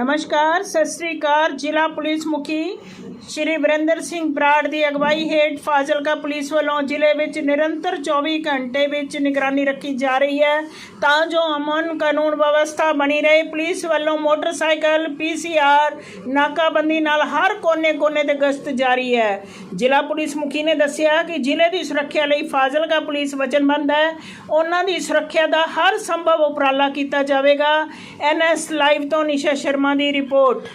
ਨਮਸਕਾਰ, ਸਤਿ ਸ੍ਰੀ ਅਕਾਲ, ਜ਼ਿਲ੍ਹਾ ਪੁਲਿਸ ਮੁਖੀ ਸ਼੍ਰੀ ਵਰਿੰਦਰ ਸਿੰਘ ਬਰਾੜ ਦੀ ਅਗਵਾਈ ਹੇਠ ਫਾਜ਼ਿਲਕਾ ਪੁਲਿਸ ਵੱਲੋਂ ਜ਼ਿਲ੍ਹੇ ਵਿੱਚ ਨਿਰੰਤਰ 24 ਘੰਟੇ ਵਿੱਚ ਨਿਗਰਾਨੀ ਰੱਖੀ ਜਾ ਰਹੀ ਹੈ। ਤਾਂ ਜੋ ਅਮਨ ਕਾਨੂੰਨ ਵਿਵਸਥਾ ਬਣੀ ਰਹੇ, ਪੁਲਿਸ ਵੱਲੋਂ ਮੋਟਰਸਾਈਕਲ ਪੀਸੀਆਰ ਨਾਕਾਬੰਦੀ ਨਾਲ ਹਰ ਕੋਨੇ-ਕੋਨੇ ਤੇ ਗਸ਼ਤ ਜਾਰੀ ਹੈ। ਜ਼ਿਲ੍ਹਾ ਪੁਲਿਸ ਮੁਖੀ ਨੇ ਦੱਸਿਆ ਕਿ ਜ਼ਿਲ੍ਹੇ ਦੀ ਸੁਰੱਖਿਆ ਲਈ ਫਾਜ਼ਿਲਕਾ ਪੁਲਿਸ ਵਚਨਬੰਦ ਹੈ। ਉਹਨਾਂ ਦੀ ਸੁਰੱਖਿਆ ਦਾ ਹਰ ਸੰਭਵ ਉਪਰਾਲਾ ਕੀਤਾ ਜਾਵੇਗਾ। ਐਨਐਸ ਲਾਈਵ ਤੋਂ ਨਿਸ਼ਾ ਸ਼ਰਮਾ ਦੀ ਰਿਪੋਰਟ